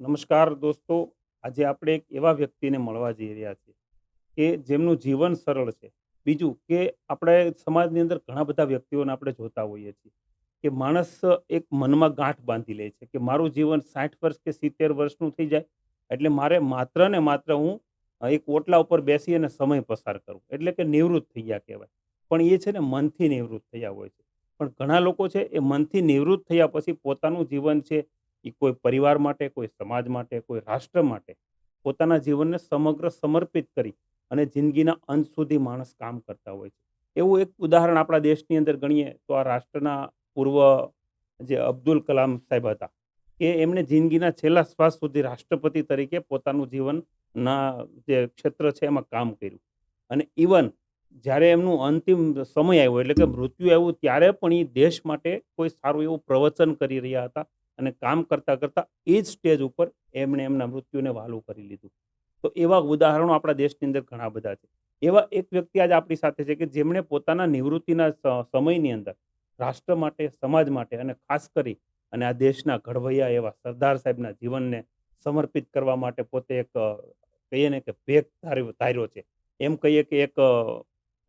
નમસ્કાર દોસ્તો. આજે આપણે એક એવા વ્યક્તિને મળવા જઈ રહ્યા છીએ કે જેમનું જીવન સરળ છે. બીજું કે આપણે સમાજની અંદર ઘણા બધા વ્યક્તિઓને આપણે જોતા હોઈએ છીએ કે માણસ એક મનમાં ગાંઠ બાંધી લે છે કે મારું જીવન સાઠ વર્ષ કે સિત્તેર વર્ષનું થઈ જાય એટલે મારે માત્ર ને માત્ર હું એક ઓટલા ઉપર બેસી અને સમય પસાર કરું. એટલે કે નિવૃત્ત થઈ ગયા કહેવાય. પણ એ છે ને મનથી નિવૃત્ત થયા હોય છે. પણ ઘણા લોકો છે એ મનથી નિવૃત્ત થયા પછી પોતાનું જીવન છે એ કોઈ પરિવાર માટે, કોઈ સમાજ માટે, કોઈ રાષ્ટ્ર માટે પોતાના જીવનને સમગ્ર સમર્પિત કરી અને જિંદગીના અંત સુધી માણસ કામ કરતા હોય છે. એવું એક ઉદાહરણ આપણા દેશની અંદર ગણીએ તો આ રાષ્ટ્રના પૂર્વ જે અબ્દુલ કલામ સાહેબ હતા, કે એમણે જિંદગીના છેલ્લા શ્વાસ સુધી રાષ્ટ્રપતિ તરીકે પોતાનું જીવનના જે ક્ષેત્ર છે એમાં કામ કર્યું. અને ઇવન જ્યારે એમનું અંતિમ સમય આવ્યો, એટલે કે મૃત્યુ આવ્યું, ત્યારે પણ એ દેશ માટે કોઈ સારું એવું પ્રવચન કરી રહ્યા હતા. અને કામ કરતાં કરતાં એ જ સ્ટેજ ઉપર એમણે એમના મૃત્યુને વહાલું કરી લીધું. તો એવા ઉદાહરણો આપણા દેશની અંદર ઘણા બધા છે. એવા એક વ્યક્તિ આજ આપણી સાથે છે કે જેમણે પોતાના નિવૃત્તિના સમયની અંદર રાષ્ટ્ર માટે, સમાજ માટે અને ખાસ કરી અને આ દેશના ઘડવૈયા એવા સરદાર સાહેબના જીવનને સમર્પિત કરવા માટે પોતે એક કહીએ ને કે ભેગ ધાર્યો છે. એમ કહીએ કે એક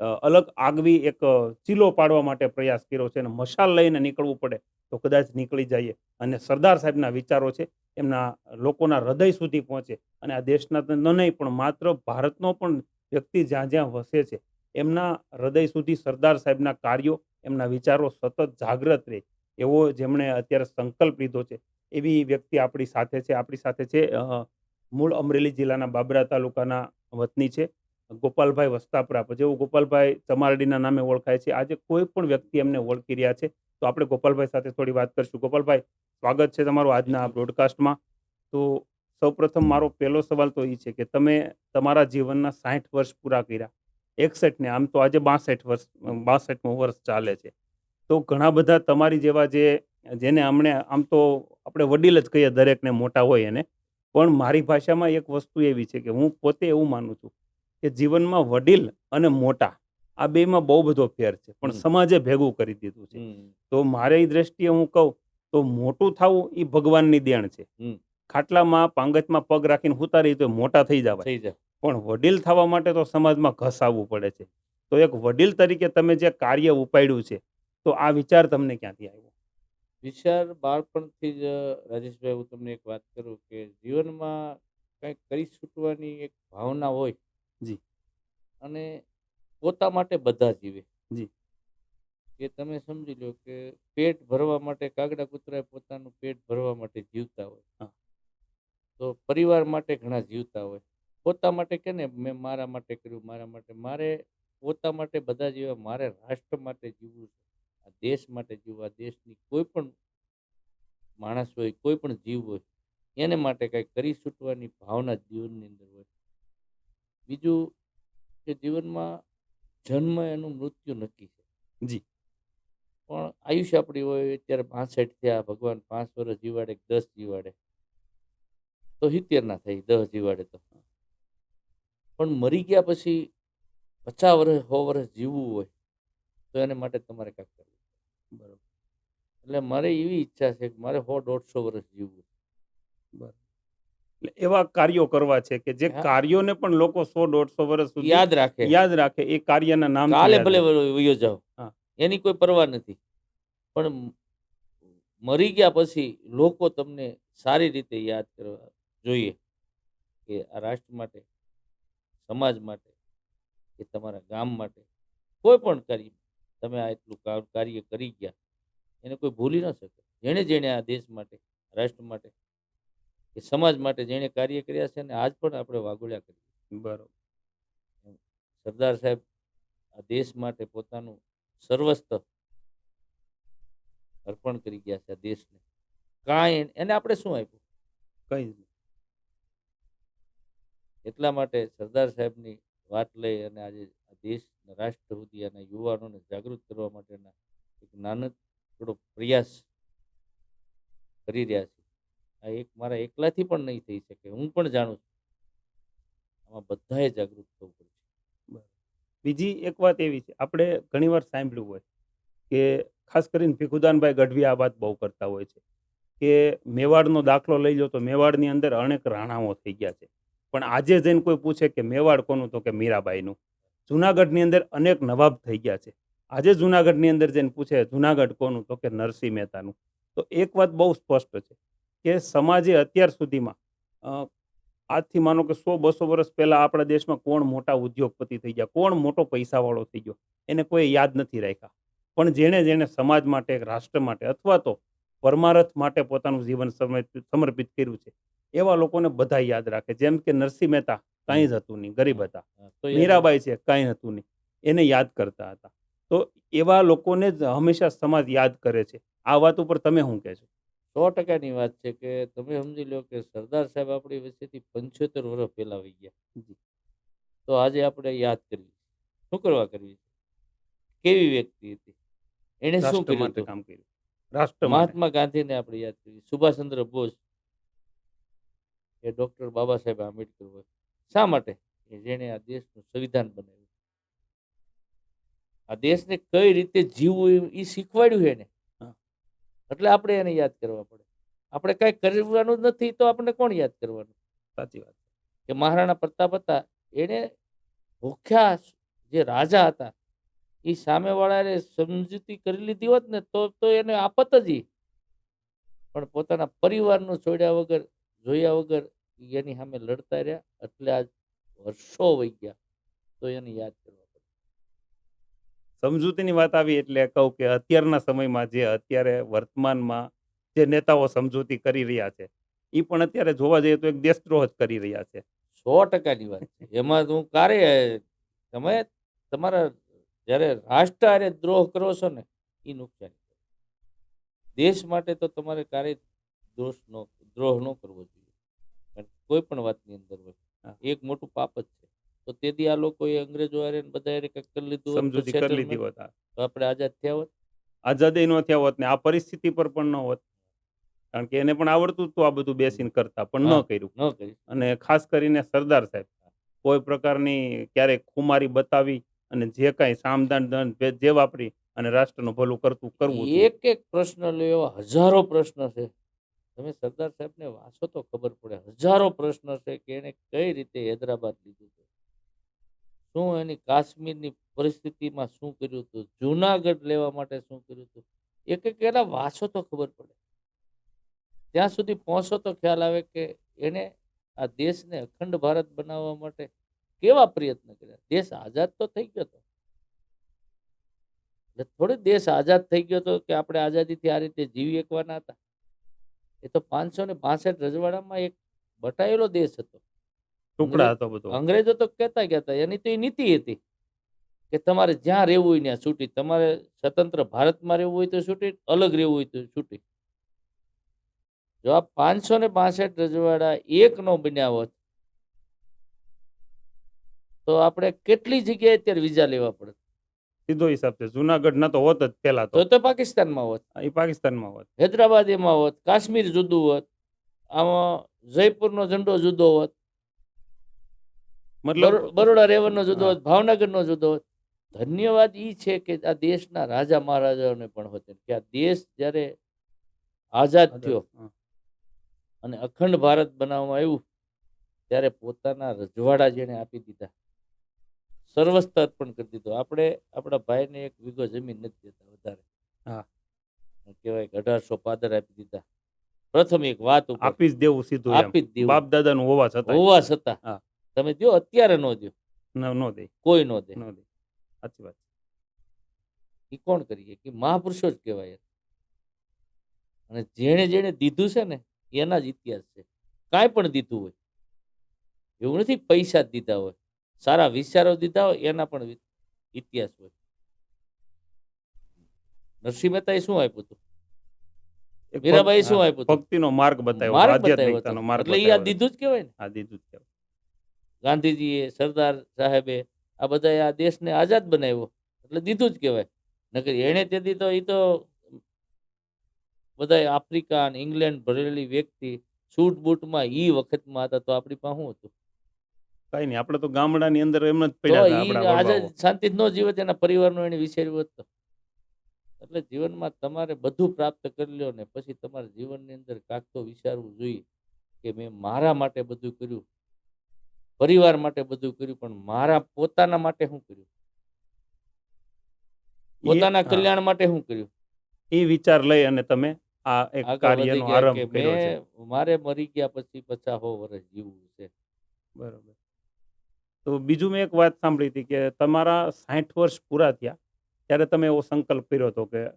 અલગ આગવી એક ચીલો પાડવા માટે પ્રયાસ કર્યો છે અને મશાલ લઈને નીકળવું પડે તો કદાચ નીકળી જઈએ. અને સરદાર સાહેબના વિચારો છે એમના લોકોના હૃદય સુધી પહોંચે અને આ દેશના ન નહીં, પણ માત્ર ભારતનો પણ વ્યક્તિ જ્યાં જ્યાં વસે છે, એમના હૃદય સુધી સરદાર સાહેબના કાર્યો, એમના વિચારો સતત જાગ્રત રહે. એવો જેમણે અત્યારે સંકલ્પ લીધો છે, એવી વ્યક્તિ આપણી સાથે છે. આપણી સાથે છે મૂળ અમરેલી જિલ્લાના બાબરા તાલુકાના વતની છે. ગોપાલભાઈ વસ્તાપરા જેવો ગોપાલભાઈ ચમારડીના નામે ઓળખાય છે. આજે કોઈ પણ વ્યક્તિ એમને ઓળખી રહ્યા છે, તો આપણે ગોપાલભાઈ સાથે થોડી વાત કરીશું. ગોપાલભાઈ, સ્વાગત છે તમારું આજના બ્રોડકાસ્ટમાં તો સૌપ્રથમ મારો પહેલો સવાલ તો એ છે કે તમે તમારા જીવનના સાઠ વર્ષ પૂરા કર્યા. એકસઠને આમ તો આજે બાસઠ વર્ષ, બાસઠમું વર્ષ ચાલે છે. તો ઘણા બધા તમારી જેવા જે, જેને હમણે આમ તો આપણે વડીલ જ કહીએ દરેકને મોટા હોય એને, પણ મારી ભાષામાં એક વસ્તુ એવી છે કે હું પોતે એવું માનું છું કે જીવનમાં વડીલ અને મોટા આ બેમાં બહુ બધો ફેર છે. પણ સમાજે ભેગું કરી દીધું છે. તો મારી દ્રષ્ટિએ હું કહું તો મોટું થવું એ ભગવાનની દેણ છે. ખાટલામાં પાંગતમાં પગ રાખીને ઉતારી તો મોટા થઈ જવાય. પણ વડીલ થવા માટે તો સમાજમાં ઘસાવવું પડે છે. તો એક વડીલ તરીકે તમે જે કાર્ય ઉપાડ્યું છે તો આ વિચાર તમને ક્યાંથી આવ્યો? વિચાર બાળપણથી જ રાજેશભાઈ હું તમને એક વાત કરું કે જીવનમાં કંઈક કરી છૂટવાની એક ભાવના હોય જી. અને પોતા માટે બધા જીવે જી. કે તમે સમજી લો કે પેટ ભરવા માટે કાગડા કૂતરાએ પોતાનું પેટ ભરવા માટે જીવતા હોય હા. તો પરિવાર માટે ઘણા જીવતા હોય પોતા માટે કે ને મેં મારા માટે કર્યું મારા માટે મારે પોતા માટે બધા જીવા મારે રાષ્ટ્ર માટે જીવવું છે આ દેશ માટે જીવવા દેશની કોઈ પણ માણસ હોય કોઈ પણ જીવ હોય એને માટે કંઈક કરી છૂટવાની ભાવના જીવનની અંદર હોય બીજું કે જીવનમાં જન્મ એનું મૃત્યુ નક્કી છે. જી. પણ આયુષ્ય આપણી હોય અત્યારે પાસઠ થયા ભગવાન પાંચ વર્ષ જીવાડે દસ જીવાડે. તો સિત્તેર ના થાય દસ જીવાડે તો. પણ મરી ગયા પછી પચાસ વર્ષ સો વર્ષ જીવવું હોય તો એને માટે તમારે કાંઈક કરવું બરોબર. એટલે મારે એવી ઈચ્છા છે કે મારે સો દોઢસો વર્ષ જીવવું. એટલે એવા કાર્યો કરવા છે કે જે કાર્યોને પણ લોકો સો દોઢસો વર્ષ સુધી યાદ રાખે. યાદ રાખે. એ કાર્યના નામ કાલે ભલે વયો જાઓ. હા. એની કોઈ પરવા નથી. પણ મરી ગયા પછી લોકો તમને સારી રીતે યાદ કરવા જોઈએ કે આ રાષ્ટ્ર માટે સમાજ માટે કે તમારા ગામ માટે કોઈ પણ કાર્ય તમે આ એટલું કાર્ય કરી ગયા. એને કોઈ ભૂલી ન શકે. જેણે જેણે આ દેશ માટે રાષ્ટ્ર માટે કે સમાજ માટે જેણે કાર્ય કર્યા છે ને આજ પણ આપણે વાગોળ્યા કરીએ. બરોબર. સરદાર સાહેબ આ દેશ માટે પોતાનું સર્વસ્વ અર્પણ કરી ગયા છે આ દેશને. કાંઈ એને આપણે શું આપ્યું? કઈ નહીં. એટલા માટે સરદાર સાહેબની વાત લઈ અને આજે આ દેશ રાષ્ટ્ર સુધી અને યુવાનોને જાગૃત કરવા માટેના એક નાનકડો પ્રયાસ કરી રહ્યા છે. આ એક મારા એકલાથી પણ નહીં થઈ શકે, હું પણ જાણું છું. આમાં બધાએ જાગૃત થવું પડશે બીજી એક વાત એવી છે, આપણે ઘણીવાર સાંભળ્યું હોય કે ખાસ કરીને ભીખુદાનભાઈ ગઢવી આ વાત બહુ કરતા હોય છે કે મેવાડનો દાખલો લઈ લો તો મેવાડની અંદર અનેક રાણાઓ થઈ ગયા છે. પણ આજે જઈને કોઈ પૂછે કે મેવાડ કોનું તો કે મીરાબાઈનું. જુનાગઢની અંદર અનેક નવાબ થઈ ગયા છે. આજે જુનાગઢની અંદર જઈને પૂછે જુનાગઢ કોનું તો કે નરસિંહ મહેતાનું. તો એક વાત બહુ સ્પષ્ટ છે કે સમાજે અત્યાર સુધીમાં આજથી માનો કે સો બસો વર્ષ પહેલાં આપણા દેશમાં કોણ મોટા ઉદ્યોગપતિ થઈ ગયા કોણ મોટો પૈસાવાળો થઈ ગયો એને કોઈ યાદ નથી રાખ્યા. પણ જેણે જેણે સમાજ માટે રાષ્ટ્ર માટે અથવા તો પરમારથ માટે પોતાનું જીવન સમર્પિત કર્યું છે એવા લોકોને બધા યાદ રાખે. જેમ કે નરસિંહ મહેતા કાંઈ જ હતું નહીં ગરીબ હતા. મીરાબાઈ છે કાંઈ હતું નહીં એને યાદ કરતા હતા. તો એવા લોકોને જ હંમેશા સમાજ યાદ કરે છે. આ વાત ઉપર તમે શું કહેશો? સો ટકાની વાત છે કે તમે સમજી લો કે સરદાર સાહેબ આપણી વચ્ચેથી પંચોતેર વર્ષ પહેલા આવી ગયા. તો આજે આપણે યાદ કરવી શું કરવા કરવી કેવી વ્યક્તિ હતી? એને શું કર્યું કામ કર્યું. રાષ્ટ્ર મહાત્મા ગાંધીને આપણે યાદ કરીએ. સુભાષચંદ્ર બોઝ એ ડોક્ટર બાબા સાહેબ આંબેડકર હોય. શા માટે? જેણે આ દેશનું સંવિધાન બનાવ્યું. આ દેશને કઈ રીતે જીવવું એ શીખવાડ્યું એને. એટલે આપણે એને યાદ કરવા પડે. આપણે કઈ કરવાનું જ નથી તો આપણે કોણ યાદ કરવાનું? સાચી વાત. કે મહારાણા પ્રતાપ હતા એને ભૂખ્યા જે રાજા હતા એ સામેવાળાએ સમજૂતી કરી લીધી હોત ને તો તો એને આપત જ. પણ પોતાના પરિવારનું છોડ્યા વગર જોયા વગર એની સામે લડતા રહ્યા. એટલે આજ વર્ષો વહી ગયા. તો એને યાદ કરવા સમજૂતીની વાત આવી એટલે કહું કે અત્યારના સમયમાં જે અત્યારે વર્તમાનમાં જે નેતાઓ સમજૂતી કરી રહ્યા છે એ પણ અત્યારે જોવા જઈએ તો એક દેશદ્રોહ જ કરી રહ્યા છે. સો ટકાની વાત છે. એમાં હું કારે તમે તમારા જ્યારે રાષ્ટ્ર દ્રોહ કરો છો ને એ નુકસાન દેશ માટે તો તમારે ક્યારેય દોષ નો દ્રોહ ન કરવો જોઈએ. કોઈ પણ વાતની અંદર હોય. એક મોટું પાપ જ છે. તો તેથી આ લોકો અંગ્રેજો હારે ને બધા હારે કંઈક કરી લીધું હોત સમજૂતી કરી લીધી હોત તો આપણે આઝાદ થયા હોત? આઝાદી ન થયા હોત ને આ પરિસ્થિતિ પર પણ ન હોત. કારણ કે એને પણ આવડતું હતું આ બધું બેસીને કરતા પણ ન હા. કર્યું. ન કરી અને ખાસ કરીને સરદાર સાહેબ કોઈ પ્રકારની ક્યારેક ખુમારી બતાવી અને જે કાંઈ સામદાન દંડ ભેદ જે વાપરી અને રાષ્ટ્રનું ભલું કરતું કરવું હતું. એક એક પ્રશ્ન લો એવા હજારો પ્રશ્ન છે. તમે સરદાર સાહેબને વાંચો તો ખબર પડે હજારો પ્રશ્ન છે કે એને કઈ રીતે હૈદરાબાદ લીધું હતું? શું એની કાશ્મીરની પરિસ્થિતિમાં શું કર્યું હતું? જુનાગઢ લેવા માટે શું કર્યું હતું? એક એક એના વાંચો તો ખબર પડે. ત્યાં સુધી પહોંચો તો ખ્યાલ આવે કે એને આ દેશને અખંડ ભારત બનાવવા માટે કેવા પ્રયત્ન કર્યા? દેશ આઝાદ તો થઈ ગયો હતો. થોડી દેશ આઝાદ થઈ ગયો હતો કે આપણે આઝાદીથી આ રીતે જીવી એકવાના હતા. એ તો પાંચસો ને બાસઠ રજવાડામાં એક બટાયેલો દેશ હતો. ટુકડા હતો બધો. અંગ્રેજો તો કહેતા ગયા એની તો એ નીતિ હતી કે તમારે જ્યાં રહેવું હોય ત્યાં છૂટી. તમારે સ્વતંત્ર ભારતમાં રહેવું હોય તો છૂટી અલગ રહેવું હોય તો છૂટી. જો આ પાંચસો ને બાસઠ રજવાડા એક નો બન્યા હોત તો આપણે કેટલી જગ્યાએ અત્યારે વિઝા લેવા પડે સીધો હિસાબ છે. જુનાગઢ ના તો હોત જ પેલા તો. તો તો પાકિસ્તાનમાં હોત. એ પાકિસ્તાનમાં હોત. હૈદરાબાદ એમાં હોત કાશ્મીર જુદું હોત. આમાં જયપુરનો ઝંડો જુદો હોત. મતલબ બરોડા રેવનનો જુદો હોત ભાવનગરનો જુદો હોત. ધન્યવાદ એ છે કે આ દેશના રાજા મહારાજાઓને પણ હોતે. કે આ દેશ જ્યારે આઝાદ થયો અને અખંડ ભારત બનાવવામાં આવ્યું ત્યારે પોતાના રજવાડા જેણે આપી દીધા. સર્વસ્થ અર્પણ કરી દીધો. આપણે આપણા ભાઈને એક વીઘો જમીન નથી દેતા વધારે. હા. કહેવાય કે અઢારસો પાદર આપી દીધા. પ્રથમ એક વાત આપી જ દેવું સીધું આપી જ દેવું. બાપ દાદા નું હોવા છતાં. હોવા છતાં. તમે દો અત્યારે નો દો નો દે. કોઈ નો દે. નો દે. સાચી વાત એ કોણ કરીએ કે મહાપુરુષો જ કહેવાય. અને જેણે જેણે દીધું છે ને એના જ ઇતિહાસ છે. કાંઈ પણ દીધું હોય. એવું નથી પૈસા દીધા હોય. સારા વિચારો દીધા હોય એના પણ ઇતિહાસ હોય. નરસિંહ મહેતાએ શું આપ્યું હતું? મીરાબાઈ શું આપ્યું ભક્તિનો માર્ગ બતાવ્યો માર્ગ બતાવ્યો એટલે એ આ દીધું જ કહેવાય ને? આ દીધું જ કહેવાય. ગાંધીજીએ સરદાર સાહેબે આ બધાએ આ દેશને આઝાદ બનાવ્યો. એટલે દીધું જ કહેવાય. નકર એણે તેથી તો એ તો બધા આફ્રિકા અને ઇંગ્લેન્ડ ભરેલી વ્યક્તિ સૂટ બૂટમાં ઈ વખતમાં હતા તો આપણી પાસે શું હતું? કઈ નહીં આપણે તો ગામડાની અંદર એમ જ પડ્યા વડવાઓ. શાંતિ નો જીવત એના પરિવારનો એને વિચાર્યું હતું એટલે જીવનમાં તમારે બધું પ્રાપ્ત કરી લ્યો ને પછી તમારે જીવનની અંદર કાંક તો વિચારવું જોઈએ કે મેં મારા માટે બધું કર્યું. પરિવાર માટે બધું કર્યું પણ મારા પોતાના માટે શું કર્યું? પોતાના કલ્યાણ માટે શું કર્યું? એ વિચાર લઈ અને તમે આ એક કાર્યનો આરંભ કર્યો છે. મારે મરી ગયા પછી પચાસ વર્ષ જીવવું છે. બરોબર. તો બીજું મેં એક વાત સાંભળી હતી કે તમારા સાઠ વર્ષ પૂરા થયા ત્યારે તમે એવો સંકલ્પ કર્યો હતો કે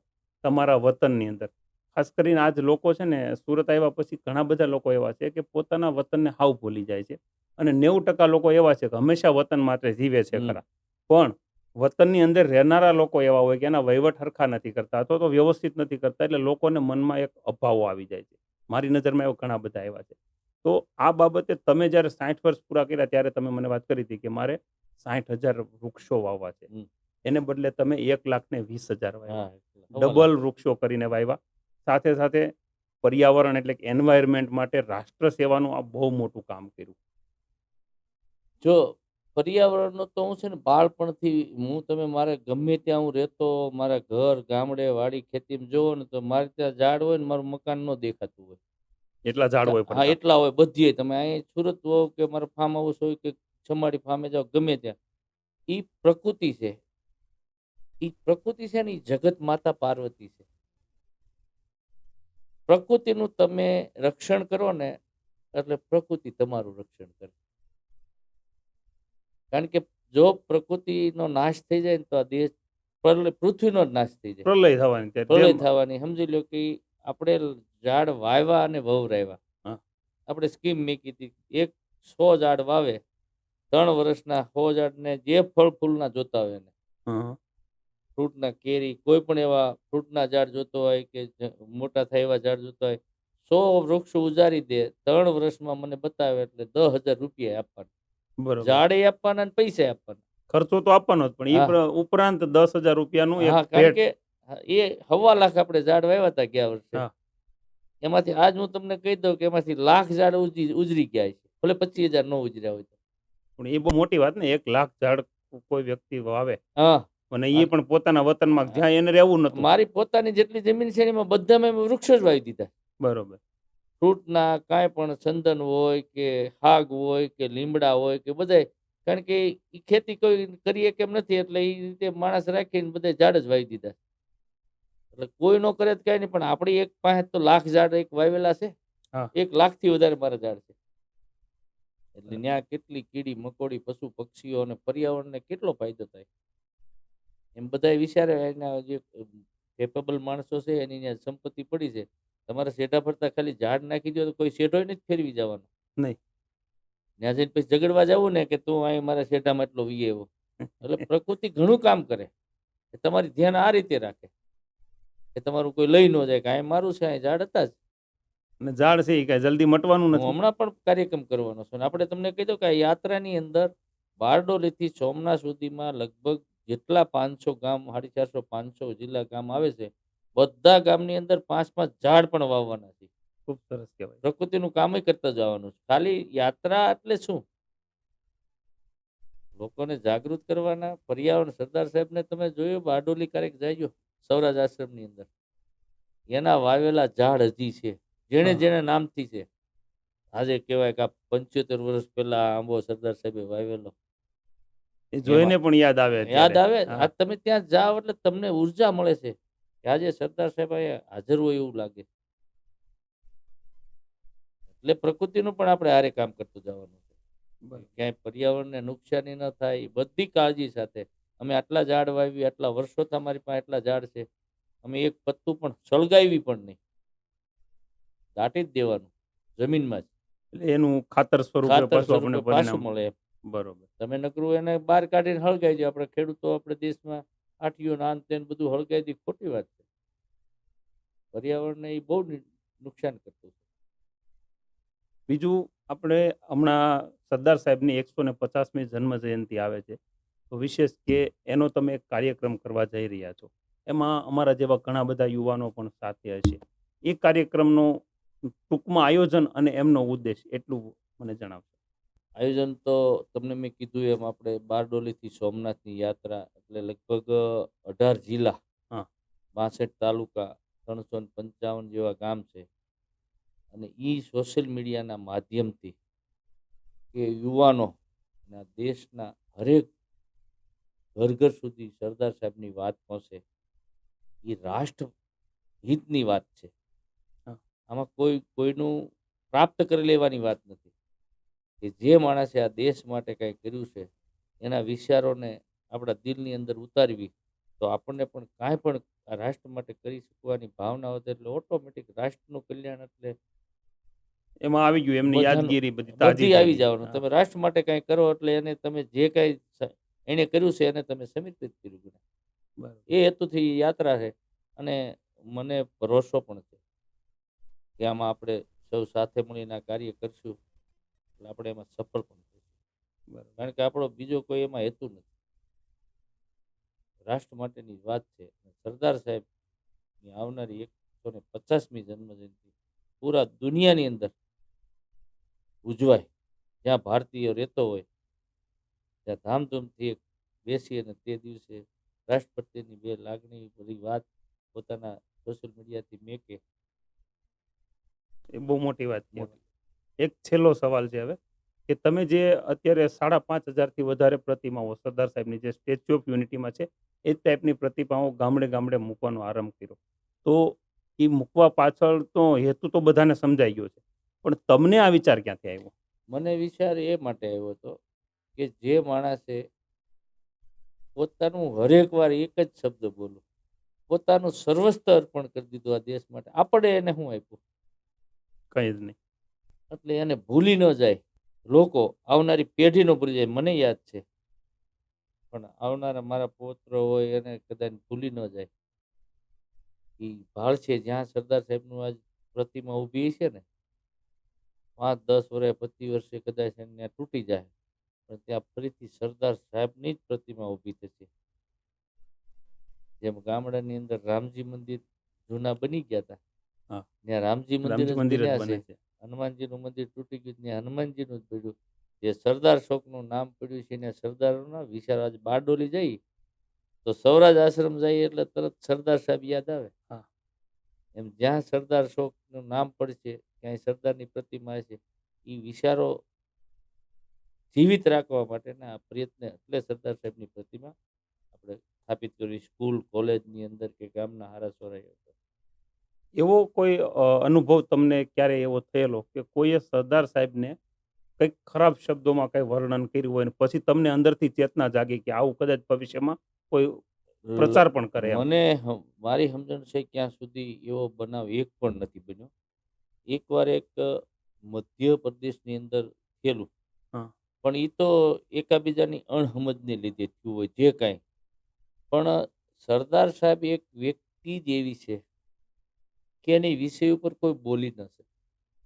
તમારા વતનની અંદર ખાસ કરીને આજ લોકો છે ને સુરત આવ્યા પછી ઘણા બધા લોકો એવા છે કે પોતાના વતનને હાવ ભૂલી જાય છે. અને નેવું ટકા લોકો એવા છે કે હંમેશા વતન માટે જીવે છે. ખરા. પણ વતનની અંદર રહેનારા લોકો એવા હોય કે એના વહીવટ હરખા નથી કરતા અથવા તો વ્યવસ્થિત નથી કરતા એટલે લોકોને મનમાં એક અભાવો આવી જાય છે. મારી નજરમાં એવા ઘણા બધા એવા છે. તો આ બાબતે તમે જ્યારે સાઠ વર્ષ પૂરા કર્યા ત્યારે તમે મને વાત કરી હતી કે મારે સાઠ હજાર વૃક્ષો વાવવા છે. એને બદલે તમે એક લાખ ને વીસ હજાર વાવ્યા. ડબલ વૃક્ષો કરીને વાવ્યા. સાથે સાથે પર્યાવરણ એટલે કે એન્વાયરમેન્ટ માટે રાષ્ટ્ર સેવાનું આ બહુ મોટું કામ કર્યું. જો પર્યાવરણનો તો હું છે ને બાળપણથી હું તમે મારે ગમે ત્યાં હું રહેતો મારા ઘર ગામડે વાડી ખેતીમાં જોવો ને તો મારે ત્યાં ઝાડ હોય ને મારું મકાન ન દેખાતું હોય. એટલા ઝાડ હોય હા એટલા હોય બધી તમે અહીં સુરત હો કે મારા ફાર્મ હાઉસ હોય કે છમાડી ફાર્મે જાઓ ગમે ત્યાં. ઈ પ્રકૃતિ છે. એ પ્રકૃતિ છે ને એ જગત માતા પાર્વતી છે. પ્રકૃતિનું તમે રક્ષણ કરો ને એટલે પ્રકૃતિ તમારું રક્ષણ કરે. કારણ કે જો પ્રકૃતિનો નાશ થઈ જાય ને તો આ દેશ પૃથ્વીનો જ નાશ થઈ જાય. પ્રલય થવાની પ્રલય થવાની. સમજી લો કે આપણે ઝાડ વાવ્યા અને વવરાવ્યા. આપણે સ્કીમ મૂકી હતી. એક સો ઝાડ વાવે ત્રણ વર્ષના સો ઝાડને જે ફળ ફૂલના જોતા હોય એને. ફ્રૂટના કેરી કોઈ પણ એવા ફ્રૂટના ઝાડ જોતો હોય કે મોટા થાય એવા ઝાડ જોતા હોય સો વૃક્ષો ઉજારી દે ત્રણ વર્ષમાં મને બતાવે એટલે દસ હજાર રૂપિયા આપવાના. ઝાડ ઝાડે આપવાના અને પૈસા આપવાના. ખર્ચો તો આપવાનો જ પણ એ ઉપરાંત દસ હજાર રૂપિયાનું કારણ કે એ હવા લાખ આપણે ઝાડ વાવ્યા હતા ગયા વર્ષે. એમાંથી આજ હું તમને કહી દઉં કે એમાંથી લાખ ઝાડ ઉજરી ઉજરી ગયા છે. ભલે પચીસ હજાર ન ઉજર્યા હોય પણ એ બહુ મોટી વાત ને એક લાખ ઝાડ કોઈ વ્યક્તિ વાવે. હા. અને એ પણ પોતાના વતનમાં જ્યાં એને રહેવું નતું. મારી પોતાની જેટલી જમીન છે એમાં બધામાં મેં વૃક્ષો જ વાવી દીધા. બરોબર. ફ્રૂટના કાંઈ પણ ચંદન હોય કે હાગ હોય કે લીમડા હોય કે બધાય કારણ કે એ ખેતી કોઈ કરીએ કેમ નથી એટલે એ રીતે માણસ રાખીને બધા ઝાડ જ વાવી દીધા. એટલે કોઈ નો કરે કાંઈ નહીં પણ આપણી એક પાસે તો લાખ ઝાડ એક વાવેલા છે. એક લાખથી વધારે મારા ઝાડ છે. એટલે ત્યાં કેટલી કીડી મકોડી પશુ પક્ષીઓ અને પર્યાવરણને કેટલો ફાયદો થાય? એમ બધા વિચારે એના જે કેપેબલ માણસો છે એની સંપત્તિ પડી છે. તમારે શેઢા ફરતા ખાલી ઝાડ નાખી દો તો કોઈ શેઠોય નથી ફેરવી જવાનો. નહીં. ત્યાં જઈને પછી ઝઘડવા જવું ને કે તું અહીં મારા શેઢામાં એટલો વીએ એવો. એટલે પ્રકૃતિ ઘણું કામ કરે. તમારી ધ્યાન આ રીતે રાખે. કે તમારું કોઈ લઈ ન જાય કે અહીં મારું છે અહીં ઝાડ હતા જ. અને ઝાડ છે એ કાંઈ જલ્દી મટવાનું નથી. હમણાં પણ કાર્યક્રમ કરવાનો છું અને આપણે તમને કહી દઉં કે આ યાત્રાની અંદર બારડોલીથી સોમનાથ સુધીમાં લગભગ જેટલા પાંચસો ગામ સાડી ચારસો પાંચસો જિલ્લા ગામ આવે છે બધા ગામની અંદર પાંચ પાંચ ઝાડ પણ વાવવાના છે. ખૂબ સરસ કહેવાય. પ્રકૃતિનું કામ કરતા જવાનું છે. ખાલી યાત્રા એટલે શું? લોકોને જાગૃત કરવાના. પર્યાવરણ સરદાર સાહેબને તમે જોયું બારડોલી ક્યારેક જાયજો? સૌરાજ આશ્રમની અંદર. એના વાવેલા ઝાડ હજી છે. જેણે જેને જેણે નામથી છે. આજે કહેવાય કે આ પંચોતેર વર્ષ પહેલા આંબો સરદાર સાહેબે વાવેલો. એ જોઈને પણ યાદ આવે યાદ આવે? આ તમે ત્યાં જાઓ એટલે તમને ઊર્જા મળે છે કે આજે સરદાર સાહેબ હાજર હોય એવું લાગે. એટલે પ્રકૃતિનું પણ આપણે હારે કામ કરતું જવાનું છે. ક્યાંય પર્યાવરણને નુકસાની ન થાય બધી કાળજી સાથે. અમે આટલા ઝાડ વાવી આટલા વર્ષોથી અમારી પાસે આટલા ઝાડ છે. અમે એક પત્તું પણ સળગાવી પણ નહીં. દાટી જ દેવાનું જમીનમાં જ. એટલે એનું ખાતર સ્વરૂપે પાછું મળે. બરોબર. તમે નકરું એને બહાર કાઢીને હળગાઈ દો આપણે ખેડૂતો, આપણે દેશમાં આઠીઓ નાન તેન બધું હળગાઈ દી ખોટી વાત છે. પર્યાવરણને એ બહુ નુકસાન કરતું છે. બીજું, આપણે હમણાં સરદાર સાહેબની એકસો ને પચાસમી જન્મ જયંતિ આવે છે. તો વિશેષ કે એનો તમે એક કાર્યક્રમ કરવા જઈ રહ્યા છો. એમાં અમારા જેવા ઘણા બધા યુવાનો પણ સાથે હશે. એ કાર્યક્રમનું ટૂંકમાં આયોજન અને એમનો ઉદ્દેશ એટલું મને જણાવશો. આયોજન તો તમને મેં કીધું એમ આપણે બારડોલીથી સોમનાથની યાત્રા એટલે લગભગ અઢાર જિલ્લા હા. બાસઠ તાલુકા ત્રણસો પંચાવન જેવા ગામ છે અને એ સોશિયલ મીડિયાના માધ્યમથી કે યુવાનો દેશના હરેક ઘર ઘર સુધી સરદાર સાહેબની વાત પહોંચે એ રાષ્ટ્ર હિતની વાત છે. આમાં કોઈ કોઈનું પ્રાપ્ત કરી લેવાની વાત નથી કે જે માણસે આ દેશ માટે કંઈ કર્યું છે એના વિચારોને આપણા દિલની અંદર ઉતારવી તો આપણને પણ કાંઈ પણ આ રાષ્ટ્ર માટે કરી શકવાની ભાવના વધે એટલે ઓટોમેટિક રાષ્ટ્રનું કલ્યાણ એટલે એમાં આવી ગયું એમની યાદગીરી બધી તાજી આવી જવાનું. તમે રાષ્ટ્ર માટે કંઈ કરો એટલે એને તમે જે કાંઈ એને કર્યું છે એને તમે સમર્પિત કર્યું એ હેતુથી યાત્રા છે અને મને ભરોસો પણ છે કે આમાં આપણે સૌ સાથે મળીને આ કાર્ય કરશું. એટલે આપણે એમાં સફળ પણ થઈશું. કારણ કે આપણો બીજો કોઈ એમાં હેતુ નથી. રાષ્ટ્ર માટેની વાત છે. સરદાર સાહેબની આવનારી એકસો ને પચાસમી જન્મજયંતિ પૂરા દુનિયાની અંદર ઉજવાય. જ્યાં ભારતીય રહેતો હોય ત્યાં ધામધૂમથી એક બેસી અને તે દિવસે રાષ્ટ્રપતિની બે લાગણી બધી વાત પોતાના સોશિયલ મીડિયાથી મેકે. એ બહુ મોટી વાત મોટી. એક છેલ્લો સવાલ છે હવે કે તમે જે અત્યારે સાડા પાંચ હજારથી વધારે પ્રતિમાઓ સરદાર સાહેબની જે સ્ટેચ્યુ ઓફ યુનિટીમાં છે એ જ ટાઈપની પ્રતિમાઓ ગામડે ગામડે મૂકવાનો આરંભ કર્યો. તો એ મૂકવા પાછળ તો હેતુ તો બધાને સમજાઈ ગયો છે. પણ તમને આ વિચાર ક્યાંથી આવ્યો? મને વિચાર એ માટે આવ્યો હતો કે જે માણસે પોતાનું હરેક વાર એક જ શબ્દ બોલું પોતાનું સર્વસ્વ અર્પણ કરી દીધું આ દેશ માટે. આપણે એને શું આપ્યું? કંઈ જ નહીં. એટલે એને ભૂલી ન જાય. લોકો આવનારી પેઢી નો ભૂલી જાય. મને યાદ છે. પણ આવનારા મારા પૌત્ર હોય એને કદાચ ભૂલી ન જાય. એ ભાળ છે જ્યાં સરદાર સાહેબનું આજ પ્રતિમા ઊભી છે ને પાંચ દસ વર્ષે પચીસ વર્ષે કદાચ એને તૂટી જાય. પણ ત્યાં ફરીથી સરદાર સાહેબની જ પ્રતિમા ઊભી થશે. જેમ ગામડાની અંદર રામજી મંદિર જૂના બની ગયા હતા ત્યાં રામજી મંદિર બને છે. હનુમાનજીનું મંદિર તૂટી ગયું ત્યાં હનુમાનજીનું જ પડ્યું જે સરદાર શોકનું નામ પડ્યું છે ને સરદારોના વિચાર આજ બારડોલી જઈ તો સૌરાજ આશ્રમ જઈએ એટલે તરત સરદાર સાહેબ યાદ આવે. એમ જ્યાં સરદાર શોકનું નામ પડશે ક્યાંય સરદારની પ્રતિમા છે એ વિચારો જીવિત રાખવા માટેના આ પ્રયત્ન એટલે સરદાર સાહેબની પ્રતિમા આપણે સ્થાપિત કરવી સ્કૂલ કોલેજની અંદર કે ગામના હારા સોરાય એવો કોઈ અનુભવ તમને ક્યારે એવો થયેલો કે કોઈએ સરદાર સાહેબને કંઈક ખરાબ શબ્દોમાં કંઈ વર્ણન કર્યું હોય ને પછી તમને અંદરથી ચેતના જાગી કે આવું કદાચ ભવિષ્યમાં કોઈ પ્રચાર પણ કરે. મને મારી સમજણ છે ક્યાં સુધી એવો બનાવ એક પણ નથી બન્યો. એકવાર એક મધ્ય મધ્યપ્રદેશની અંદર થયેલું. પણ એ તો એકાબીજાની અણહમજને લીધે થયું હોય જે કાંઈ. પણ સરદાર સાહેબ એક વ્યક્તિ જ એવી છે કે એની વિષય ઉપર કોઈ બોલી ન શકે.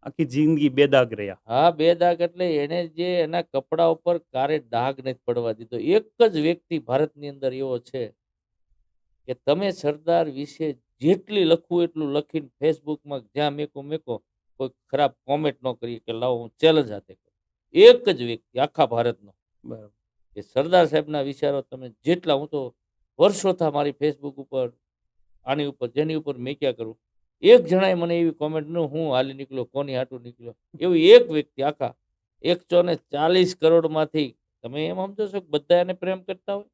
આખી જિંદગી બેદાગ રહ્યા. હા બેદાગ એટલે એને જે એના કપડા ઉપર કારે ડાઘ નથી પડવા દીધો. એક જ વ્યક્તિ ભારતની અંદર એવો છે કે તમે સરદાર વિશે જેટલી લખવું એટલું લખીને ફેસબુકમાં જ્યાં મેકો મેકો કોઈ ખરાબ કોમેન્ટ ન કરી કે લાવો હું ચેલેન્જ હાથે કરું. એક જ વ્યક્તિ આખા ભારતનો. બરાબર. કે સરદાર સાહેબના વિચારો તમે જેટલા હું તો વર્ષોથી મારી ફેસબુક ઉપર આની ઉપર જેની ઉપર મેક્યા કરું. એક જણાએ મને એવી કોમેન્ટનું હું હાલી નીકળ્યો? કોની હાટું નીકળ્યો? એવું એક વ્યક્તિ આખા એકસો ને ચાલીસ કરોડમાંથી તમે એમ સમજો છો કે બધા એને પ્રેમ કરતા હોય?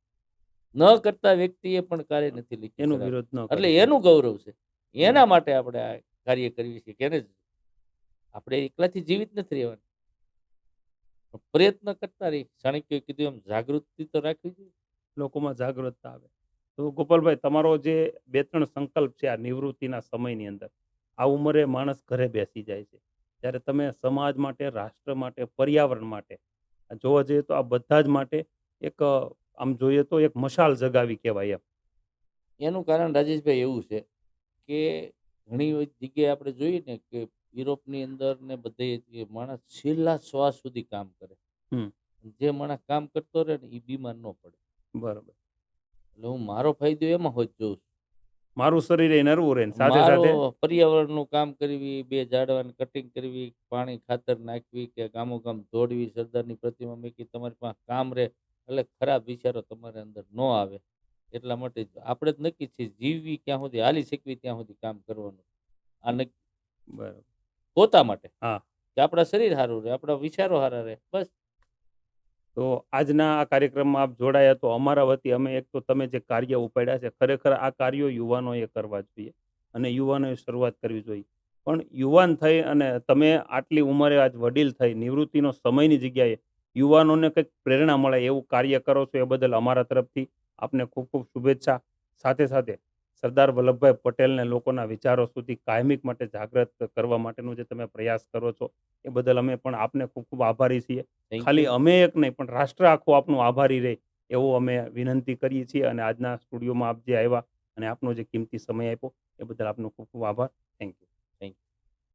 ન કરતા વ્યક્તિએ પણ કાર્ય નથી લીધું એનો વિરોધ ન એટલે એનું ગૌરવ છે. એના માટે આપણે આ કાર્ય કરવી છે કે એને આપણે એકલાથી જીવિત નથી રહેવાનું. પ્રયત્ન કરતા રહી ચાણક્ય કીધું એમ જાગૃતિ તો રાખવી જોઈએ. લોકોમાં જાગૃતતા આવે. તો ગોપાલભાઈ તમારો જે બે ત્રણ સંકલ્પ છે આ નિવૃત્તિના સમયની અંદર આ ઉંમરે માણસ ઘરે બેસી જાય છે. ત્યારે તમે સમાજ માટે રાષ્ટ્ર માટે પર્યાવરણ માટે જોવા જઈએ તો આ બધા જ માટે એક આમ જોઈએ તો એક મશાલ જગાવી કહેવાય એમ. એનું કારણ રાજેશભાઈ એવું છે કે ઘણી જગ્યાએ આપણે જોઈએ ને કે યુરોપની અંદર ને બધે માણસ છેલ્લા શ્વાસ સુધી કામ કરે. જે માણસ કામ કરતો રહે ને એ બીમાર ન પડે. બરાબર. એટલે હું મારો ફાયદો એમાં હોય જોઉં છું. મારું શરીર એ નરવું રહે ને સાથે સાથે? મારો પર્યાવરણનું કામ કરવી બે ઝાડવાની કટિંગ કરવી પાણી ખાતર નાખવી કે ગામો ગામ દોડવી સરદારની પ્રતિમા મૂકી તમારી પાસે કામ રહે એટલે ખરાબ વિચારો તમારી અંદર ન આવે. એટલા માટે આપણે જ નક્કી છે જીવવી ક્યાં સુધી હાલી શકવી ત્યાં સુધી કામ કરવાનું. આ નક્કી બરાબર. પોતા માટે હા. કે આપણા શરીર સારું રહે આપણા વિચારો સારા રહે બસ. તો આજના આ કાર્યક્રમમાં આપ જોડાયા તો અમારા વતી અમે એક તો તમે જે કાર્ય ઉપાડ્યા છે, ખરેખર આ કાર્યો યુવાનોએ કરવા જોઈએ અને યુવાનોએ શરૂઆત કરવી જોઈએ. પણ યુવાન થઈ અને તમે આટલી ઉંમરે આજ વડીલ થઈ, નિવૃત્તિનો સમયની જગ્યાએ યુવાનોને કંઈક પ્રેરણા મળે એવું કાર્ય કરો છો એ બદલ અમારા તરફથી આપને ખૂબ ખૂબ શુભેચ્છા. સાથે સાથે સરદાર વલ્લભભાઈ પટેલને લોકોના વિચારો સુધી કાયમિક માટે જાગૃત કરવા માટેનો જે તમે પ્રયાસ કરો છો એ બદલ અમે પણ આપને ખૂબ ખૂબ આભારી છીએ. ખાલી અમે એક નહીં પણ રાષ્ટ્ર આખું આપનું આભારી રહે એવો અમે વિનંતી કરીએ છીએ અને આજના સ્ટુડિયોમાં આપ જે આવ્યા અને આપનો જે કિંમતી સમય આપ્યો એ બદલ આપનો ખૂબ ખૂબ આભાર. Thank you